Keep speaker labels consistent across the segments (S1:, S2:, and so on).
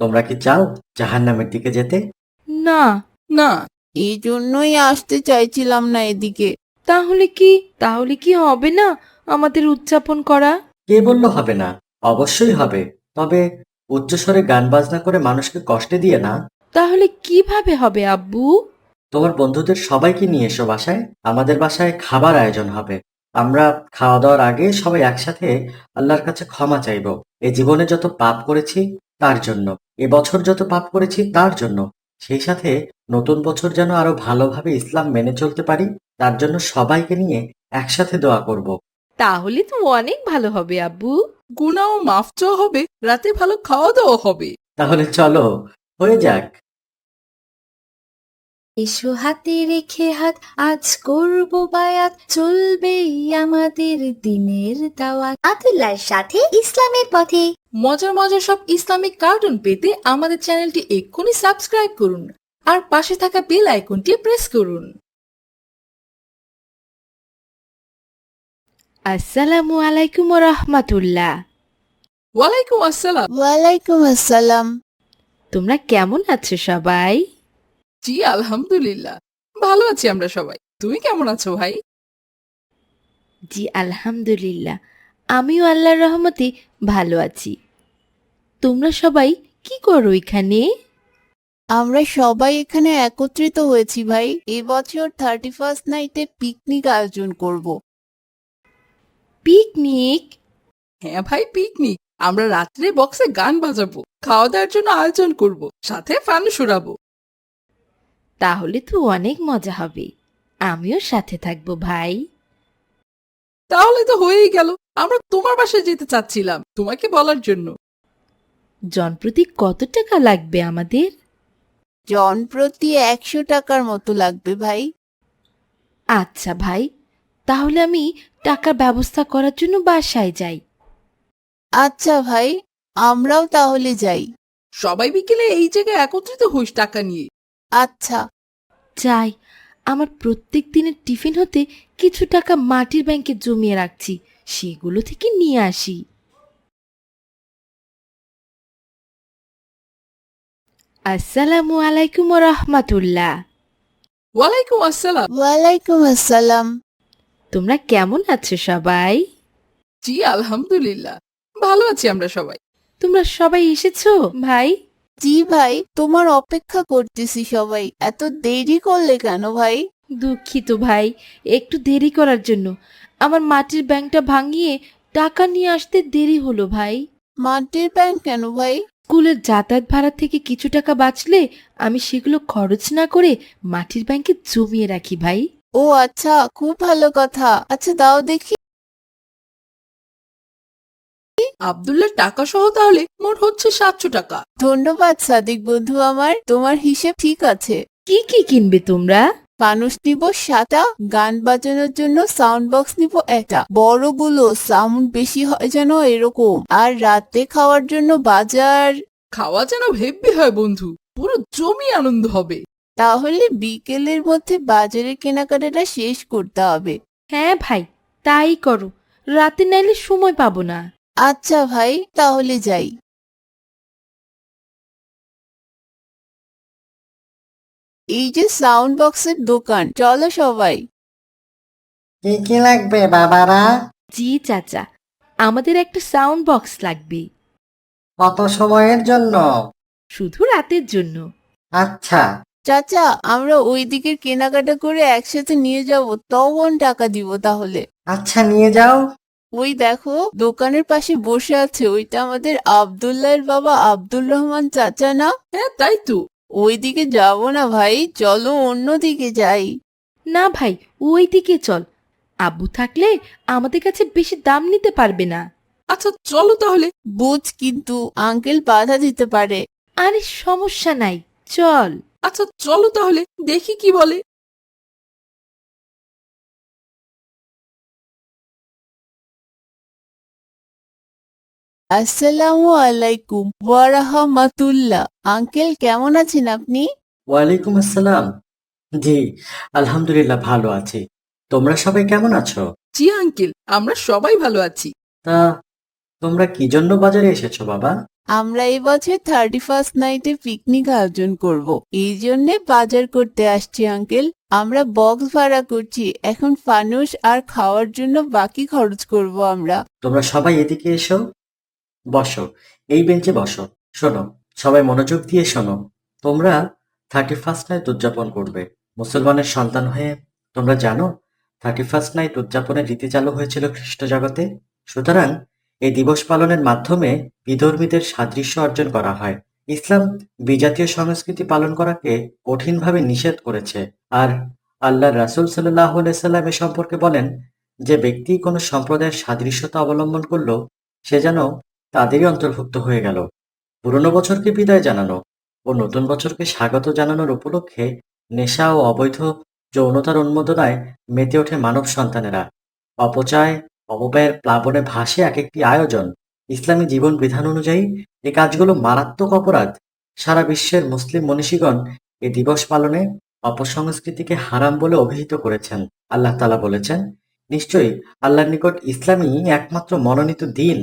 S1: তোমরা কি চাও জাহান্নামের দিকে যেতে?
S2: না
S3: না এই জন্যই আসতে চাইছিলাম না এদিকে।
S2: তাহলে কি? তাহলে কি হবে না আমাদের উদযাপন করা?
S1: কে বলল হবে না? অবশ্যই হবে। তবে উচ্চস্বরে গান বাজনা করে মানুষকে কষ্টে দিয়ে না?
S2: তাহলে কীভাবে হবে আব্বু?
S1: তোমার বন্ধুদের সবাইকে নিয়ে এসো বাসায়। আমাদের বাসায় খাবার আয়োজন হবে। আমরা খাওয়া দাওয়ার আগে সবাই একসাথে আল্লাহর কাছে ক্ষমা চাইব। এ জীবনে যত পাপ করেছি তার জন্য। এবছর যত পাপ করেছি তার জন্য। সেই সাথে নতুন বছর যেন আরও ভালোভাবে ইসলাম মেনে চলতে পারি তার জন্য সবাইকে নিয়ে একসাথে দোয়া করব।
S2: তাহলে তো অনেক ভালো হবে আব্বু।
S3: গুনাও মাফ চাওয়া হবে রাতে ভালো খাওয়া দাওয়া হবে।
S1: তাহলে চলো হয়ে যাক।
S4: এসো হাতে রেখে হাত আজ করব বায়াত চলবেই আমাদের দিনের দাওয়াত। আতুল্লাহর সাথে ইসলামের পথে।
S3: মজার মজার সব ইসলামিক কার্টুন পেতে আমাদের চ্যানেলটি এক্ষুনি সাবস্ক্রাইব করুন আর পাশে থাকা বেল আইকনটি প্রেস করুন।
S2: আসসালামু আলাইকুম রহমাতুল্লাহ
S3: ওয়ালাইকুম আসসালাম।
S4: ওয়ালাইকুম আসসালাম।
S2: তোমরা কেমন আছো সবাই?
S3: জি আলহামদুলিল্লাহ। ভালো আছি আমরা সবাই। তুমি কেমন আছো ভাই?
S2: জি আলহামদুলিল্লাহ। আমিও আল্লাহর রহমতে ভালো আছি। তোমরা সবাই কি করো এখানে?
S5: আমরা সবাই এখানে একত্রিত হয়েছি ভাই। এবছর থার্টি ফার্স্ট নাইটে পিকনিক আয়োজন করব।
S2: পিকনিক
S3: হ্যাঁ ভাই পিকনিক আমরা রাত্রে বক্সে গান বাজাবো খাওয়া দাওয়ার জন্য আয়োজন করব সাথে ফানুস উড়াবো
S2: তাহলে তো অনেক মজা হবে। আমিও সাথে থাকব ভাই।
S3: তাহলে তো হয়েই গেল। আমরা তোমার বাসায় যেতে চাচ্ছিলাম তোমাকে বলার জন্য।
S2: জনপ্রতি কত টাকা লাগবে আমাদের?
S5: জনপ্রতি একশো টাকার মতো লাগবে ভাই।
S2: আচ্ছা ভাই তাহলে আমি টাকার ব্যবস্থা করার জন্য বাসায় যাই।
S5: আচ্ছা ভাই আমরাও তাহলে যাই।
S3: সবাই বিকেলে এই জায়গায় একত্রিত হইস টাকা নিয়ে।
S5: আচ্ছা।
S2: যাই আমার প্রত্যেক দিনের টিফিন হতে কিছু টাকা মাটির ব্যাংকে জমিয়ে রাখছি সেগুলো থেকে নিয়ে আসি। আসসালামু আলাইকুম রহমাতুল্লাহ
S3: ওয়ালাইকুম আসসালাম
S5: ওয়ালাইকুম আসসালাম
S2: তোমরা কেমন আছো সবাই?
S3: জি আলহামদুলিল্লাহ। ভালো আছি আমরা সবাই।
S2: তোমরা সবাই এসেছ ভাই?
S5: জি ভাই তোমার অপেক্ষা করতেছি সবাই। এত দেরি করলে কেন ভাই?
S2: দুঃখিত ভাই একটু দেরি করার জন্য। আমার মাটির ব্যাংকটা ভাঙিয়ে টাকা নিয়ে আসতে দেরি হলো ভাই।
S5: মাটির ব্যাংক কেন ভাই?
S2: স্কুলের যাতায়াত ভাড়া থেকে কিছু টাকা বাঁচলে আমি সেগুলো খরচ না করে মাটির ব্যাংকে জমিয়ে রাখি ভাই।
S5: ও আচ্ছা খুব ভালো কথা। আচ্ছা দাও দেখি।
S3: আব্দুল্লাহ টাকা সহ তাহলে মোট হচ্ছে সাতশো টাকা।
S5: ধন্যবাদ সাদিক বন্ধু আমার। তোমার হিসেব ঠিক আছে।
S2: কি কি কিনবে তোমরা?
S5: মানুষ নিব সাতটা গান বাজানোর জন্য সাউন্ড বক্স নিব একটা। বড়গুলো সাউন্ড বেশি হয় যেন এরকম। আর রাতে খাওয়ার জন্য বাজার।
S3: খাওয়া যেন হেব্বি হয় বন্ধু পুরো জমি আনন্দ হবে।
S5: তাহলে বিকেলের মধ্যে বাজারের কেনাকাটাটা শেষ করতে হবে।
S2: হ্যাঁ ভাই তাই করো। রাতে নাইলে সময় পাবো না।
S5: আচ্ছা ভাই তাহলে যাই। এই যে সাউন্ড বক্সের দোকান চলো সবাই।
S1: কি কি লাগবে বাবারা?
S2: জি চাচা আমাদের একটা সাউন্ড বক্স লাগবে।
S1: কত সময়ের জন্য?
S2: শুধু রাতের জন্য।
S1: আচ্ছা।
S5: চাচা আমরা ওই দিকের কেনাকাটা করে একসাথে নিয়ে যাব তখন টাকা দিব তাহলে।
S1: আচ্ছা নিয়ে যাও।
S5: ওই দেখো দোকানের পাশে বসে আছে ওইটা আমাদের আব্দুল্লাহর বাবা আব্দুল রহমান চাচা না?
S3: হ্যাঁ তাই তো।
S5: ওই দিকে যাব না ভাই চলো অন্য দিকে যাই।
S2: না ভাই ওই দিকে চল। আব্বু থাকলে আমাদের কাছে বেশি দাম নিতে পারবে না।
S3: আচ্ছা চলো তাহলে।
S5: বুঝ কিন্তু আঙ্কেল বাধা দিতে পারে।
S2: আরে সমস্যা নাই চল।
S3: আচ্ছা চলো তাহলে দেখি কি বলে।
S5: আসসালামু আলাইকুম। ওয়ারাহমাতুল্লাহ। আঙ্কেল কেমন আছেন আপনি?
S1: ওয়ালাইকুম আসসালাম। জি আলহামদুলিল্লাহ ভালো আছি। তোমরা সবাই কেমন আছো?
S3: জি আঙ্কেল আমরা সবাই ভালো আছি।
S1: তা তোমরা কি জন্য বাজারে এসেছ বাবা?
S5: আমরা এবছর থার্টি ফার্স্ট নাইটে পিকনিক আয়োজন করব। এই জন্যে বাজার করতে আসছি আঙ্কেল। আমরা বক্স ভাড়া করছি। এখন ফানুস আর খাওয়ার জন্য বাকি খরচ করব আমরা।
S1: তোমরা সবাই এদিকে এসো। বসো, এই বেঞ্চে বসো, শোনো, সবাই মনোযোগ দিয়ে শোনো। তোমরা থার্টি ফার্স্ট নাইট উদযাপন করবে। মুসলমানের সন্তান হয়ে, তোমরা জানো থার্টি ফার্স্ট নাইট উদযাপনের রীতি চালু হয়েছিল খ্রিস্ট জগতে। সুতরাং এই দিবস পালনের মাধ্যমে বিধর্মীদের সাদৃশ্য অর্জন করা হয়। ইসলাম বিজাতীয় সংস্কৃতি পালন করাকে কঠিনভাবে নিষেধ করেছে। আর আল্লাহ রাসুল সাল্লাহ সম্পর্কে বলেন যে ব্যক্তি কোনো সম্প্রদায়ের সাদৃশ্যতা অবলম্বন করল, সে যেন তাদেরই অন্তর্ভুক্ত হয়ে গেল। পুরনো বছরকে বিদায় জানানো ও নতুন বছরকে স্বাগত জানানোর উপলক্ষে নেশা ও অবৈধ যৌনতার উন্মোদনায় মেতে ওঠে মানব সন্তানেরা। অপচয় অপব্যয়ের প্লাবনে ভাসে এক একটি আয়োজন। ইসলামী জীবন বিধান অনুযায়ী এই কাজগুলো মারাত্মক অপরাধ। সারা বিশ্বের মুসলিম মনীষীগণ এ দিবস পালনে অপসংস্কৃতিকে হারাম বলে অভিহিত করেছেন, আল্লাহ তালা বলেছেন। নিশ্চয়ই আল্লাহর নিকট ইসলামই একমাত্র মনোনীত দিন।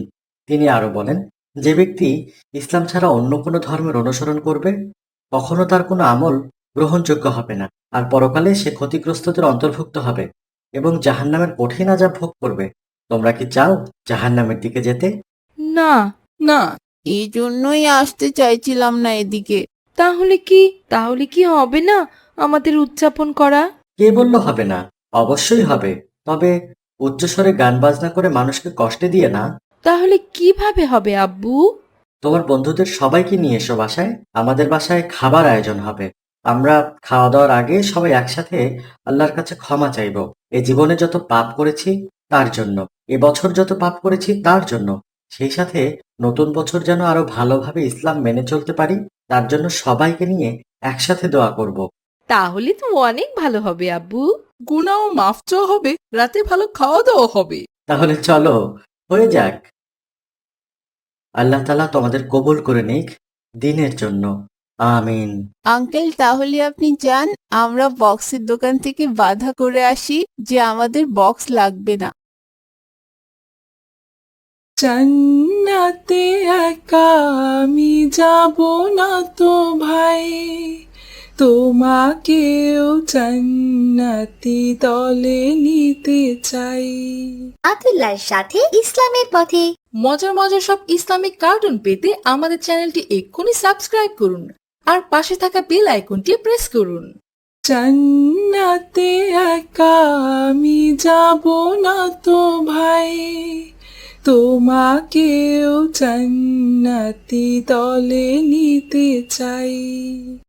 S1: তিনি আরও বলেন যে ব্যক্তি ইসলাম ছাড়া অন্য কোনো ধর্মের অনুসরণ করবে কখনো তার কোনো আমল গ্রহণযোগ্য হবে না আর পরকালে সে ক্ষতিগ্রস্তদের অন্তর্ভুক্ত হবে এবং জাহান্নামের কঠিন আজাব ভোগ করবে। তোমরা কি চাও জাহান্নামের দিকে যেতে?
S2: না
S3: না
S5: এই জন্যই আসতে চাইছিলাম না এদিকে।
S2: তাহলে কি তাহলে কি হবে না আমাদের উদযাপন করা?
S1: কে বলল হবে না? অবশ্যই হবে। তবে উচ্চস্বরে গান বাজনা করে মানুষকে কষ্টে দিয়ে না?
S2: তাহলে কীভাবে হবে আব্বু?
S1: তোমার বন্ধুদের সবাইকে নিয়ে এসো বাসায়। আমাদের বাসায় খাবার আয়োজন হবে। আমরা খাওয়া দাওয়ার আগে সবাই একসাথে আল্লাহর কাছে ক্ষমা চাইব। এ জীবনে যত পাপ করেছি তার জন্য। এবছর যত পাপ করেছি তার জন্য। সেই সাথে নতুন বছর যেন আরও ভালোভাবে ইসলাম মেনে চলতে পারি তার জন্য সবাইকে নিয়ে একসাথে দোয়া করব।
S2: তাহলে তো অনেক ভালো হবে আব্বু।
S3: গুনাও মাফ চাওয়া হবে রাতে ভালো খাওয়া দাওয়া হবে।
S1: তাহলে চলো হয়ে যাক। আল্লাহ তালা তোমাদের কবুল করে নিক দিনের জন্য। আমিন।
S5: আঙ্কেল তাহলে আপনি যান আমরা বক্সের দোকান থেকে বাধা করে আসি যে আমাদের বক্স লাগবে না।
S3: জান্নাতে একা আমি যাব না তো ভাই। তোমাকেও জান্নাতি দলে নিতে চাই।
S4: আতুল্লাহর সাথে ইসলামের পথে।
S3: মজার মজার সব ইসলামিক কার্টুন পেতে আমাদের চ্যানেলটি এক্ষুনি সাবস্ক্রাইব করুন আর পাশে থাকা বেল আইকনটি প্রেস করুন। জান্নাতে একা আমি যাব না তো ভাই। তোমাকেও জান্নাতি দলে নিতে চাই।